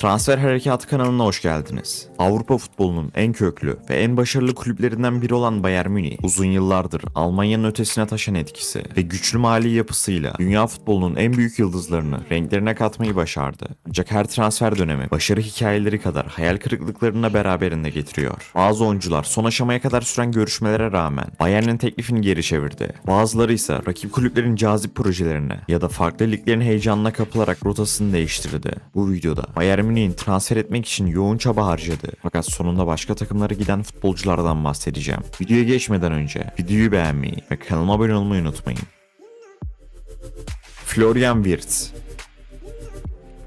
Transfer Harekatı kanalına hoş geldiniz. Avrupa futbolunun en köklü ve en başarılı kulüplerinden biri olan Bayern Münih, uzun yıllardır Almanya'nın ötesine taşan etkisi ve güçlü mali yapısıyla dünya futbolunun en büyük yıldızlarını renklerine katmayı başardı. Ancak her transfer dönemi başarı hikayeleri kadar hayal kırıklıklarını beraberinde getiriyor. Bazı oyuncular son aşamaya kadar süren görüşmelere rağmen Bayern'in teklifini geri çevirdi. Bazıları ise rakip kulüplerin cazip projelerine ya da farklı liglerin heyecanına kapılarak rotasını değiştirdi. Bu videoda Bayern Münih'in transfer etmek için yoğun çaba harcadı. Fakat sonunda başka takımlara giden futbolculardan bahsedeceğim. Videoya geçmeden önce videoyu beğenmeyi ve kanalıma abone olmayı unutmayın. Florian Wirtz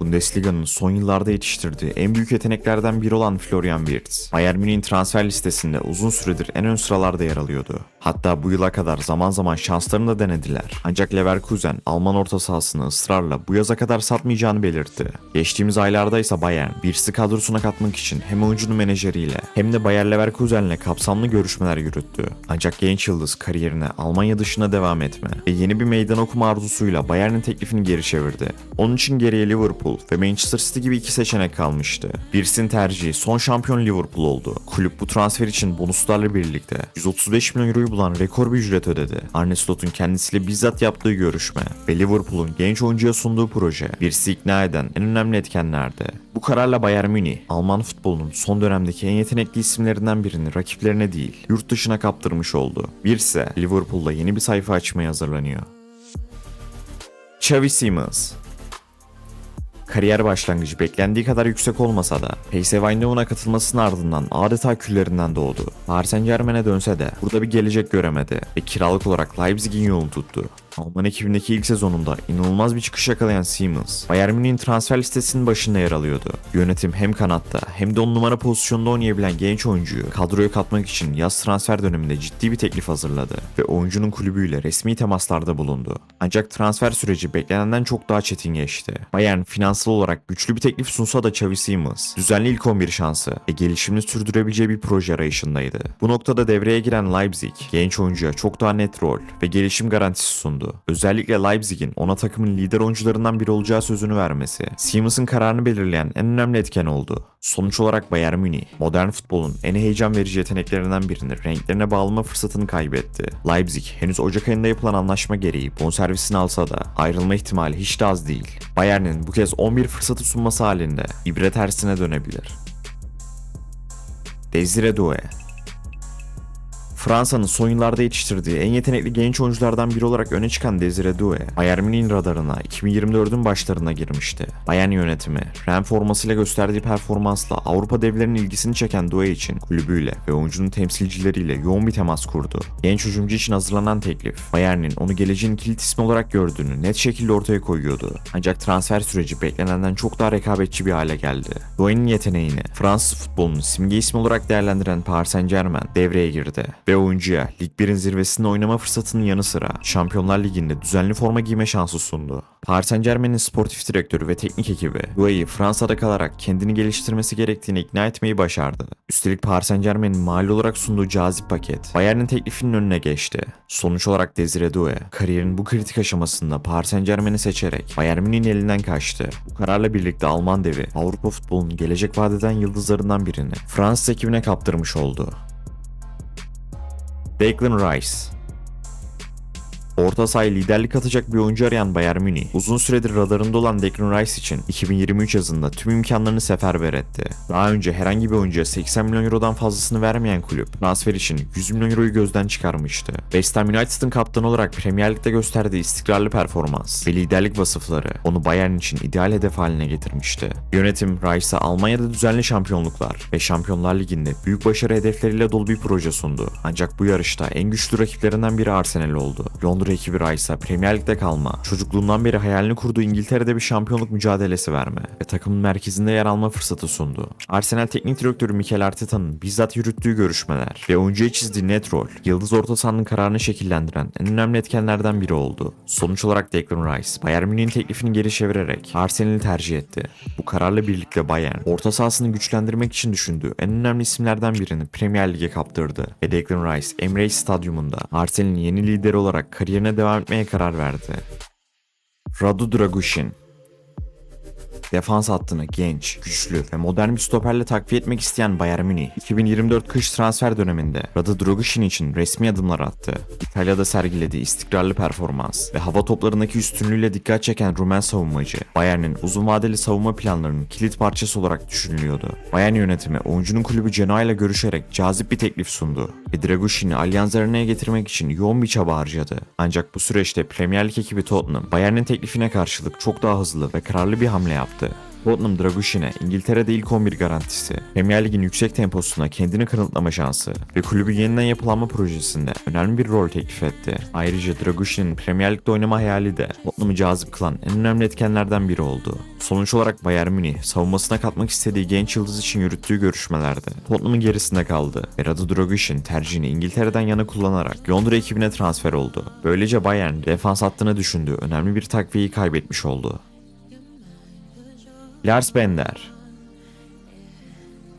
Bundesliga'nın son yıllarda yetiştirdiği en büyük yeteneklerden biri olan Florian Wirtz, Bayern Münih'in transfer listesinde uzun süredir en ön sıralarda yer alıyordu. Hatta bu yıla kadar zaman zaman şanslarını da denediler. Ancak Leverkusen, Alman orta sahasını ısrarla bu yaza kadar satmayacağını belirtti. Geçtiğimiz aylarda ise Bayern, Wirtz'i kadrosuna katmak için hem oyuncunun menajeriyle hem de Bayer Leverkusen'le kapsamlı görüşmeler yürüttü. Ancak genç yıldız kariyerine Almanya dışına devam etme ve yeni bir meydan okuma arzusuyla Bayern'in teklifini geri çevirdi. Onun için geriye Liverpool ve Manchester City gibi iki seçenek kalmıştı. Wirtz'in tercihi son şampiyon Liverpool oldu. Kulüp bu transfer için bonuslarla birlikte 135 milyon euroyu bulan rekor bir ücret ödedi. Arne Slot'un kendisiyle bizzat yaptığı görüşme ve Liverpool'un genç oyuncuya sunduğu proje Wirtz'i ikna eden en önemli etkenlerdi. Bu kararla Bayern Münih, Alman futbolunun son dönemdeki en yetenekli isimlerinden birini rakiplerine değil, yurt dışına kaptırmış oldu. Wirtz ise Liverpool'da yeni bir sayfa açmaya hazırlanıyor. Xavi Simons Kariyer başlangıcı beklendiği kadar yüksek olmasa da PSV Eindhoven'a katılmasının ardından adeta küllerinden doğdu. Paris Saint Germain'e dönse de burada bir gelecek göremedi ve kiralık olarak Leipzig'in yolunu tuttu. Alman ekibindeki ilk sezonunda inanılmaz bir çıkış yakalayan Siemens, Bayern Münih'in transfer listesinin başında yer alıyordu. Yönetim hem kanatta hem de on numara pozisyonda oynayabilen genç oyuncuyu kadroya katmak için yaz transfer döneminde ciddi bir teklif hazırladı ve oyuncunun kulübüyle resmi temaslarda bulundu. Ancak transfer süreci beklenenden çok daha çetin geçti. Bayern finansal olarak güçlü bir teklif sunsa da Xavi Siemens, düzenli ilk 11 şansı ve gelişimini sürdürebileceği bir proje arayışındaydı. Bu noktada devreye giren Leipzig, genç oyuncuya çok daha net rol ve gelişim garantisi sundu. Özellikle Leipzig'in ona takımın lider oyuncularından biri olacağı sözünü vermesi, Siemens'ın kararını belirleyen en önemli etken oldu. Sonuç olarak Bayern Münih, modern futbolun en heyecan verici yeteneklerinden birini renklerine bağlama fırsatını kaybetti. Leipzig henüz Ocak ayında yapılan anlaşma gereği bonservisini alsa da ayrılma ihtimali hiç de az değil. Bayern'in bu kez 11 fırsatı sunması halinde ibre tersine dönebilir. Desire Doué Fransa'nın son yıllarda yetiştirdiği en yetenekli genç oyunculardan biri olarak öne çıkan Desire Doué, Bayern Münih'in radarına 2024'ün başlarına girmişti. Bayern yönetimi, Ren formasıyla gösterdiği performansla Avrupa devlerinin ilgisini çeken Doué için kulübüyle ve oyuncunun temsilcileriyle yoğun bir temas kurdu. Genç hücumcu için hazırlanan teklif, Bayern'in onu geleceğin kilit ismi olarak gördüğünü net şekilde ortaya koyuyordu. Ancak transfer süreci beklenenden çok daha rekabetçi bir hale geldi. Doué'nin yeteneğini Fransız futbolunun simge ismi olarak değerlendiren Paris Saint Germain devreye girdi ve oyuncuya Lig 1'in zirvesinde oynama fırsatının yanı sıra Şampiyonlar Ligi'nde düzenli forma giyme şansı sundu. Paris Saint Germain'in sportif direktörü ve teknik ekibi Doué'yi Fransa'da kalarak kendini geliştirmesi gerektiğini ikna etmeyi başardı. Üstelik Paris Saint Germain'in mali olarak sunduğu cazip paket Bayern'in teklifinin önüne geçti. Sonuç olarak Desire Doué kariyerin bu kritik aşamasında Paris Saint Germain'i seçerek Bayern Münih'in elinden kaçtı. Bu kararla birlikte Alman devi Avrupa futbolunun gelecek vadeden yıldızlarından birini Fransız ekibine kaptırmış oldu. Declan Rice Orta sahaya liderlik atacak bir oyuncu arayan Bayern Münih, uzun süredir radarında olan Declan Rice için 2023 yazında tüm imkanlarını seferber etti. Daha önce herhangi bir oyuncuya 80 milyon eurodan fazlasını vermeyen kulüp, transfer için 100 milyon euroyu gözden çıkarmıştı. West Ham United'ın kaptanı olarak Premier Lig'de gösterdiği istikrarlı performans ve liderlik vasıfları onu Bayern için ideal hedef haline getirmişti. Yönetim Rice'a Almanya'da düzenli şampiyonluklar ve Şampiyonlar Ligi'nde büyük başarı hedefleriyle dolu bir proje sundu. Ancak bu yarışta en güçlü rakiplerinden biri Arsenal oldu. Londra ekibi Rice'a Premier Lig'de kalma, çocukluğundan beri hayalini kurduğu İngiltere'de bir şampiyonluk mücadelesi verme ve takımın merkezinde yer alma fırsatı sundu. Arsenal teknik direktörü Mikel Arteta'nın bizzat yürüttüğü görüşmeler ve oyuncuya çizdiği net rol, yıldız orta sahanın kararını şekillendiren en önemli etkenlerden biri oldu. Sonuç olarak Declan Rice, Bayern Münih'in teklifini geri çevirerek Arsenal'i tercih etti. Bu kararla birlikte Bayern, orta sahasını güçlendirmek için düşündüğü en önemli isimlerden birini Premier Lig'e kaptırdı ve Declan Rice, Emirates Stadyumunda Arsenal'in yeni lideri olarak kariyerine devam etmeye karar verdi. Radu Dragushin Defans hattını genç, güçlü ve modern bir stoperle takviye etmek isteyen Bayern Münih, 2024 kış transfer döneminde Rada Drogoshin için resmi adımlar attı. İtalya'da sergilediği istikrarlı performans ve hava toplarındaki üstünlüğüyle dikkat çeken Rumen savunmacı, Bayern'in uzun vadeli savunma planlarının kilit parçası olarak düşünülüyordu. Bayern yönetimi oyuncunun kulübü Genoa ile görüşerek cazip bir teklif sundu ve Dragoshin'i Allianz Arena'ya getirmek için yoğun bir çaba harcadı. Ancak bu süreçte Premier Lig ekibi Tottenham, Bayern'in teklifine karşılık çok daha hızlı ve kararlı bir hamle yaptı. Tottenham Dragoshin'e İngiltere'de ilk 11 garantisi, Premier Lig'in yüksek temposuna kendini kanıtlama şansı ve kulübü yeniden yapılanma projesinde önemli bir rol teklif etti. Ayrıca Dragoshin'in Premier Lig'de oynama hayali de Tottenham'ı cazip kılan en önemli etkenlerden biri oldu. Sonuç olarak Bayern Münih savunmasına katmak istediği genç yıldız için yürüttüğü görüşmelerde Tottenham'ın gerisinde kaldı ve Radu Dragoshin tercihini İngiltere'den yana kullanarak Londra ekibine transfer oldu. Böylece Bayern defans hattına düşündüğü önemli bir takviyeyi kaybetmiş oldu. Lars Bender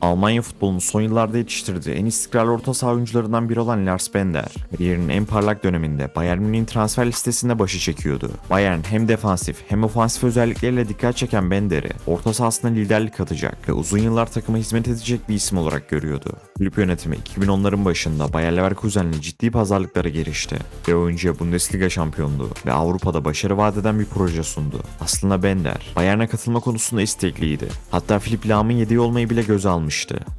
Almanya futbolunun son yıllarda yetiştirdiği en istikrarlı orta saha oyuncularından biri olan Lars Bender, kariyerinin en parlak döneminde Bayern Münih'in transfer listesinde başı çekiyordu. Bayern hem defansif hem ofansif özellikleriyle dikkat çeken Bender'i orta sahasına liderlik atacak ve uzun yıllar takıma hizmet edecek bir isim olarak görüyordu. Kulüp yönetimi 2010'ların başında Bayer Leverkusen'le ciddi pazarlıklara girişti ve oyuncuya Bundesliga şampiyonluğu ve Avrupa'da başarı vadeden bir proje sundu. Aslında Bender, Bayern'e katılma konusunda istekliydi. Hatta Philipp Lahm'ın yediği olmayı bile göze almıştı.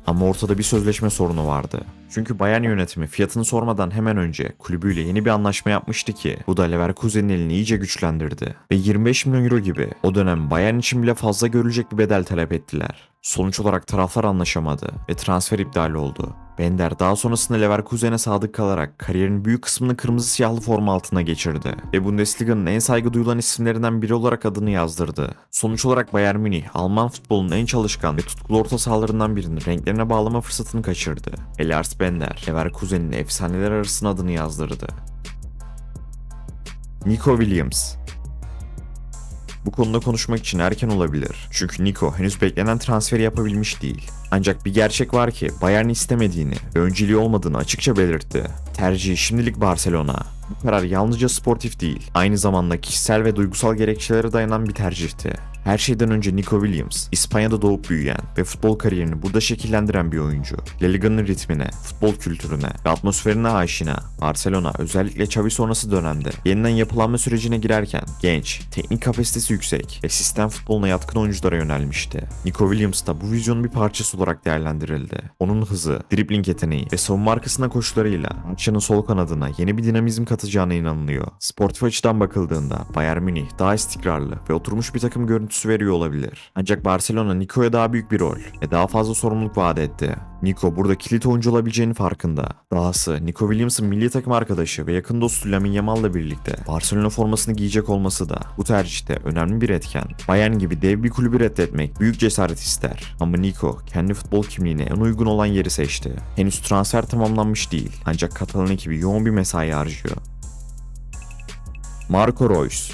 Ama ortada bir sözleşme sorunu vardı. Çünkü Bayern yönetimi fiyatını sormadan hemen önce kulübüyle yeni bir anlaşma yapmıştı ki bu da Leverkusen'in elini iyice güçlendirdi. Ve 25 milyon euro gibi o dönem Bayern için bile fazla görülecek bir bedel talep ettiler. Sonuç olarak taraflar anlaşamadı ve transfer iptal oldu. Bender daha sonrasında Leverkusen'e sadık kalarak kariyerin büyük kısmını kırmızı siyahlı forma altına geçirdi ve Bundesliga'nın en saygı duyulan isimlerinden biri olarak adını yazdırdı. Sonuç olarak Bayern Münih, Alman futbolunun en çalışkan ve tutkulu orta sahalarından birini renklerine bağlama fırsatını kaçırdı. Ve Lars Bender, Leverkusen'in efsaneler arasına adını yazdırdı. Nico Williams bu konuda konuşmak için erken olabilir. Çünkü Nico henüz beklenen transferi yapabilmiş değil. Ancak bir gerçek var ki Bayern istemediğini ve önceliği olmadığını açıkça belirtti. Tercihi şimdilik Barcelona. Bu karar yalnızca sportif değil, aynı zamanda kişisel ve duygusal gerekçelere dayanan bir tercihti. Her şeyden önce Nico Williams, İspanya'da doğup büyüyen ve futbol kariyerini burada şekillendiren bir oyuncu. La Liga'nın ritmine, futbol kültürüne ve atmosferine aşina, Barcelona özellikle Xavi sonrası dönemde yeniden yapılanma sürecine girerken genç, teknik kapasitesi yüksek ve sistem futboluna yatkın oyunculara yönelmişti. Nico Williams da bu vizyonun bir parçası olarak değerlendirildi. Onun hızı, dribbling yeteneği ve savunma arkasına koşularıyla maçının sol kanadına yeni bir dinamizm katacağına inanılıyor. Sportif açıdan bakıldığında Bayern Münih daha istikrarlı ve oturmuş bir takım görüntüsü veriyor olabilir. Ancak Barcelona Nico'ya daha büyük bir rol ve daha fazla sorumluluk vaat etti. Nico burada kilit oyuncu olabileceğinin farkında. Dahası Nico Williams'ın milli takım arkadaşı ve yakın dostu Lamine Yamal'la birlikte Barcelona formasını giyecek olması da bu tercihte önemli bir etken. Bayern gibi dev bir kulübü reddetmek büyük cesaret ister. Ama Nico kendi futbol kimliğine en uygun olan yeri seçti. Henüz transfer tamamlanmış değil ancak Katalan ekibi yoğun bir mesai harcıyor. Marco Reus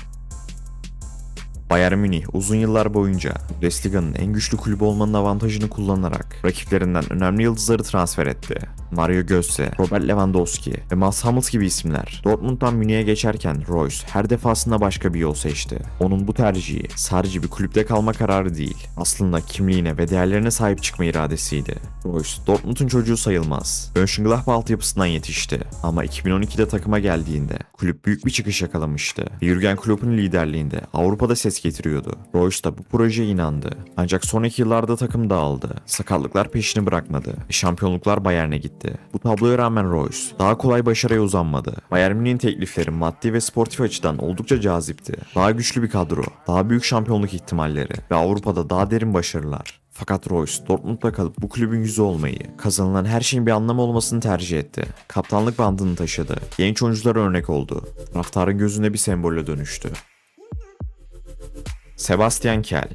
Bayern Münih uzun yıllar boyunca Bundesliga'nın en güçlü kulübü olmanın avantajını kullanarak rakiplerinden önemli yıldızları transfer etti. Mario Götze, Robert Lewandowski ve Mats Hummels gibi isimler Dortmund'dan Münih'e geçerken Royce her defasında başka bir yol seçti. Onun bu tercihi sadece bir kulüpte kalma kararı değil, aslında kimliğine ve değerlerine sahip çıkma iradesiydi. Royce, Dortmund'un çocuğu sayılmaz. Mönchengladbach altyapısından yetişti ama 2012'de takıma geldiğinde kulüp büyük bir çıkış yakalamıştı. Ve Jurgen Klopp'un liderliğinde Avrupa'da ses getiriyordu. Royce da bu projeye inandı. Ancak sonraki yıllarda takım dağıldı. Sakatlıklar peşini bırakmadı. Şampiyonluklar Bayern'e gitti. Bu tabloya rağmen Royce daha kolay başarıya uzanmadı. Bayern Münih'in teklifleri maddi ve sportif açıdan oldukça cazipti. Daha güçlü bir kadro, daha büyük şampiyonluk ihtimalleri ve Avrupa'da daha derin başarılar. Fakat Royce Dortmund'da kalıp bu kulübün yüzü olmayı, kazanılan her şeyin bir anlamı olmasını tercih etti. Kaptanlık bandını taşıdı. Genç oyunculara örnek oldu. Taraftarın gözünde bir sembolle dönüştü. Sebastian Kell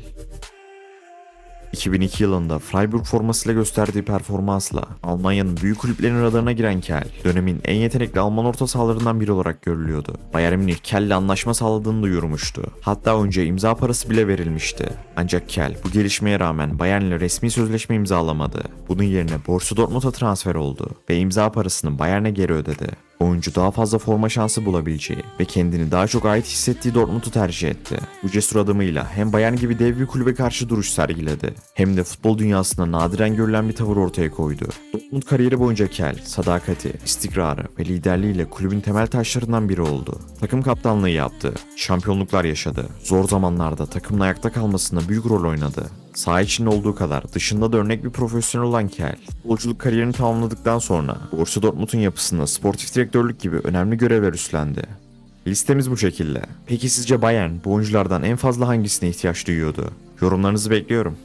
2002 yılında Freiburg formasıyla gösterdiği performansla Almanya'nın büyük kulüplerinin radarına giren Kell, dönemin en yetenekli Alman orta sahalarından biri olarak görülüyordu. Bayern Münih Kell'le anlaşma sağladığını duyurmuştu. Hatta önce imza parası bile verilmişti. Ancak Kell bu gelişmeye rağmen Bayern'le resmi sözleşme imzalamadı. Bunun yerine Borussia Dortmund'a transfer oldu ve imza parasını Bayern'e geri ödedi. Oyuncu daha fazla forma şansı bulabileceği ve kendini daha çok ait hissettiği Dortmund'u tercih etti. Bu cesur adımıyla hem Bayern gibi dev bir kulübe karşı duruş sergiledi hem de futbol dünyasında nadiren görülen bir tavır ortaya koydu. Dortmund kariyeri boyunca Kel, sadakati, istikrarı ve liderliğiyle kulübün temel taşlarından biri oldu. Takım kaptanlığı yaptı, şampiyonluklar yaşadı, zor zamanlarda takımın ayakta kalmasında büyük rol oynadı. Saha içinde olduğu kadar dışında da örnek bir profesyonel olan Kel. Futbolculuk kariyerini tamamladıktan sonra Borussia Dortmund'un yapısında sportif direktörlük gibi önemli görevler üstlendi. Listemiz bu şekilde. Peki sizce Bayern bu oyunculardan en fazla hangisine ihtiyaç duyuyordu? Yorumlarınızı bekliyorum.